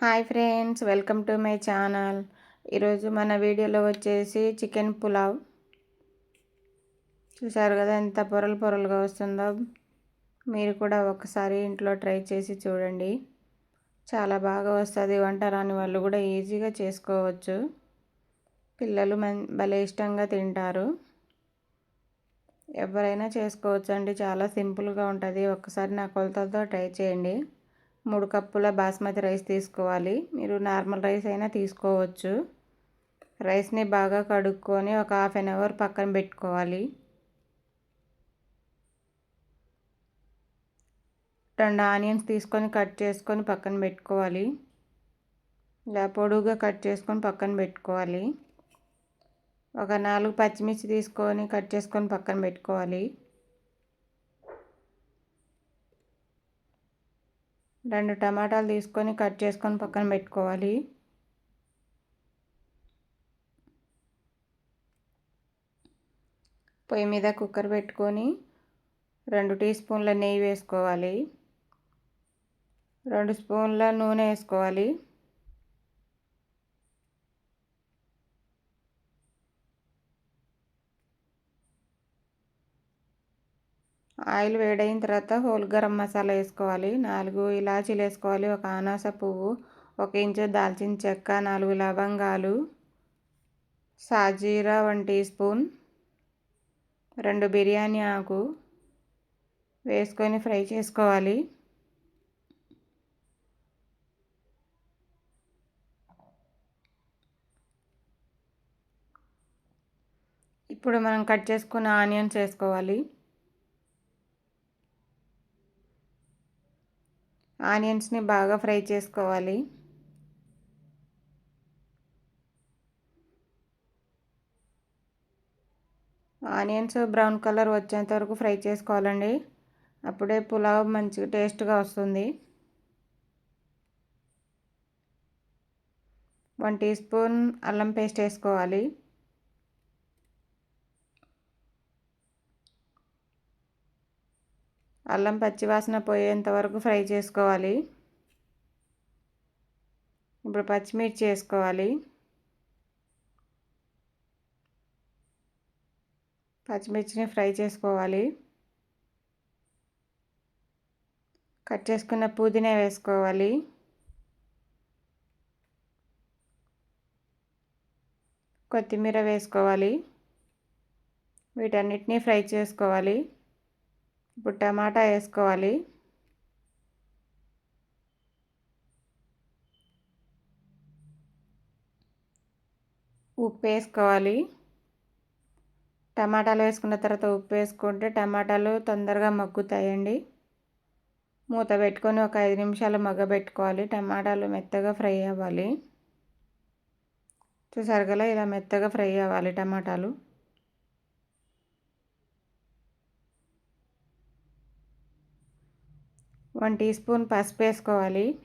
Hi friends welcome to my channel. ఈరోజు మన వీడియోలో వచ్చేసి చికెన్ పులావ్. చూసారు కదా ఎంత పొరలు పొరలుగా వస్తుందో? మీరు కూడా ఒకసారి ఇంట్లో ట్రై చేసి చూడండి. చాలా బాగా వస్తుంది వంట రాని వాళ్ళు కూడా ఈజీగా చేసుకోవచ్చు. పిల్లలు మన్ భలే ఇష్టంగా తింటారు. ఎవరైనా చేసుకోవచ్చు అండి చాలా సింపుల్గా ఉంటుంది. ఒక్కసారి నా కొలతలతో ట్రై చేయండి. మూడు కప్పుల బాస్మతి రైస్ తీసుకోవాలి. మీరు నార్మల్ రైస్ అయినా తీసుకోవచ్చు. రైస్ని బాగా కడుక్కొని ఒక హాఫ్ అన్ అవర్ పక్కన పెట్టుకోవాలి. రెండు ఆనియన్స్ తీసుకొని కట్ చేసుకొని పక్కన పెట్టుకోవాలి. ఇలా పొడుగా కట్ చేసుకొని పక్కన పెట్టుకోవాలి. ఒక నాలుగు పచ్చిమిర్చి తీసుకొని కట్ చేసుకొని పక్కన పెట్టుకోవాలి. రెండు టమాటాలు తీసుకొని కట్ చేసుకొని పక్కన పెట్టుకోవాలి. పొయ్యి మీద కుక్కర్ పెట్టుకొని రెండు టీ స్పూన్ల నెయ్యి వేసుకోవాలి. రెండు స్పూన్ల నూనె వేసుకోవాలి. ఆయిల్ వేడైన తర్వాత హోల్ గరం మసాలా వేసుకోవాలి. నాలుగు ఇలాచీలు వేసుకోవాలి. ఒక అనాస పువ్వు ఒక ఇంచు దాల్చిన చెక్క నాలుగు లవంగాలు సాజీరా వన్ టీ స్పూన్ రెండు బిర్యానీ ఆకు వేసుకొని ఫ్రై చేసుకోవాలి. ఇప్పుడు మనం కట్ చేసుకున్న ఆనియన్స్ వేసుకోవాలి. ఆనియన్స్ని బాగా ఫ్రై చేసుకోవాలి. ఆనియన్స్ బ్రౌన్ కలర్ వచ్చేంత వరకు ఫ్రై చేసుకోవాలండి. అప్పుడే పులావ్ మంచిగా టేస్ట్గా వస్తుంది. వన్ టీ స్పూన్ అల్లం పేస్ట్ వేసుకోవాలి. అల్లం పచ్చివాసన పోయేంత వరకు ఫ్రై చేసుకోవాలి. ఇప్పుడు పచ్చిమిర్చి వేసుకోవాలి. పచ్చిమిర్చిని ఫ్రై చేసుకోవాలి. కట్ చేసుకున్న పుదీనా వేసుకోవాలి. కొత్తిమీర వేసుకోవాలి. వీటన్నిటిని ఫ్రై చేసుకోవాలి. ఇప్పుడు టమాటా వేసుకోవాలి. ఉప్పు వేసుకోవాలి. టమాటాలు వేసుకున్న తర్వాత ఉప్పు వేసుకుంటే టమాటాలు తొందరగా మగ్గుతాయండి. మూత పెట్టుకొని ఒక ఐదు నిమిషాలు మగ్గబెట్టుకోవాలి. టమాటాలు మెత్తగా ఫ్రై అవ్వాలి. చూసారు కదా ఇలా మెత్తగా ఫ్రై అవ్వాలి టమాటాలు. వన్ టీ స్పూన్ పసుపు వేసుకోవాలి.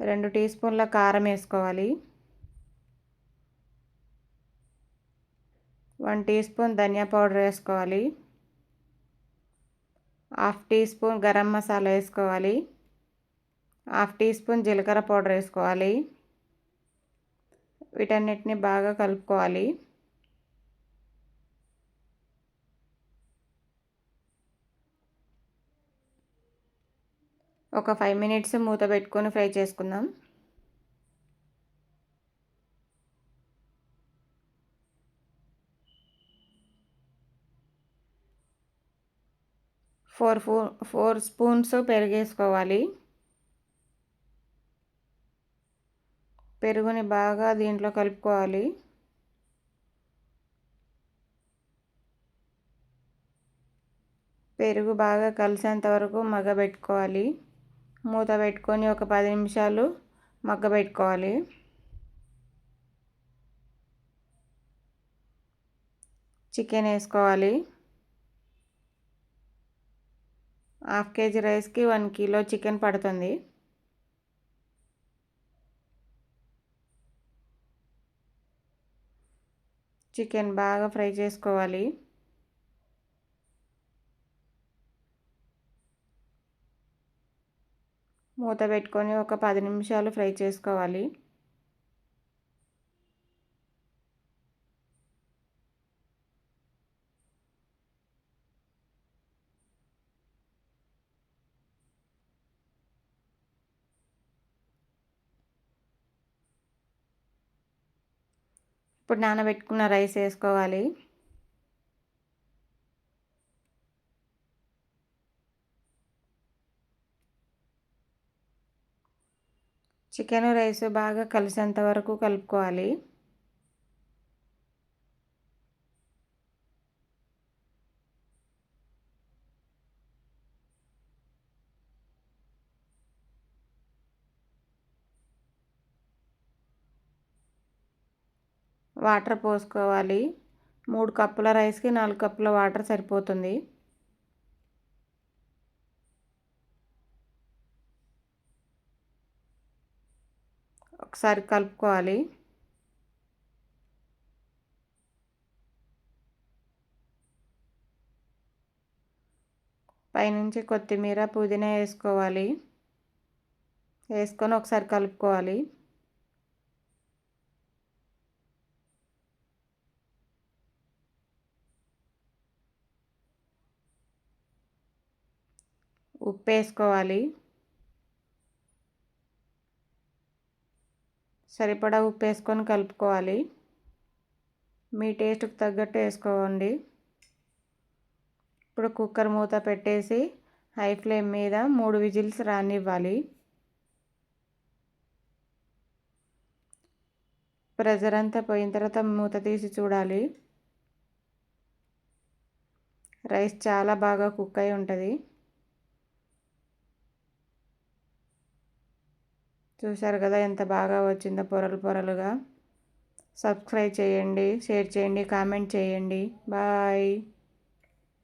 రెండు టీ స్పూన్ల కారం వేసుకోవాలి. వన్ టీ స్పూన్ ధనియా పౌడర్ వేసుకోవాలి. Half teaspoon garam masala వేసుకోవాలి. హాఫ్ టీ స్పూన్ జీలకర్ర పౌడర్ వేసుకోవాలి. వీటన్నిటిని బాగా కలుపుకోవాలి. ఒక ఫైవ్ మినిట్స్ మూత పెట్టుకొని ఫ్రై చేసుకుందాం. ఫోర్ ఫోర్ ఫోర్ స్పూన్స్ పెరిగేసుకోవాలి. పెరుగుని బాగా దీంట్లో కలుపుకోవాలి. పెరుగు బాగా కలిసేంత వరకు మగబెట్టుకోవాలి మూత పెట్టుకొని ఒక పది నిమిషాలు మగ్గబెట్టుకోవాలి చికెన్ వేసుకోవాలి. హాఫ్ కేజీ రైస్కి వన్ కిలో చికెన్ పడుతుంది. చికెన్ బాగా ఫ్రై చేసుకోవాలి. మూత పెట్టుకొని ఒక పది నిమిషాలు ఫ్రై చేసుకోవాలి. ఇప్పుడు నానబెట్టుకున్న రైస్ వేసుకోవాలి. చికెన్ రైస్ బాగా కలిసేంత వరకు కలుపుకోవాలి. వాటర్ పోసుకోవాలి. మూడు కప్పుల రైస్కి నాలుగు కప్పుల వాటర్ సరిపోతుంది. ఒకసారి కలుపుకోవాలి. పైనుంచి కొత్తిమీర పుదీనా వేసుకోవాలి. వేసుకొని ఒకసారి కలుపుకోవాలి. ఉప్పు వేసుకోవాలి. సరిపడా ఉప్పు వేసుకొని కలుపుకోవాలి. మీ టేస్ట్కి తగ్గట్టు వేసుకోండి. ఇప్పుడు కుక్కర్ మూత పెట్టేసి హై ఫ్లేమ్ మీద మూడు విజిల్స్ రానివ్వాలి. ప్రెజర్ అంతా పోయిన తర్వాత మూత తీసి చూడాలి. రైస్ చాలా బాగా కుక్ అయి ఉంటుంది. చూశారు కదా ఎంత బాగా వచ్చిందో పొరలు పొరలుగా. సబ్స్క్రైబ్ చేయండి షేర్ చేయండి కామెంట్ చేయండి. బాయ్.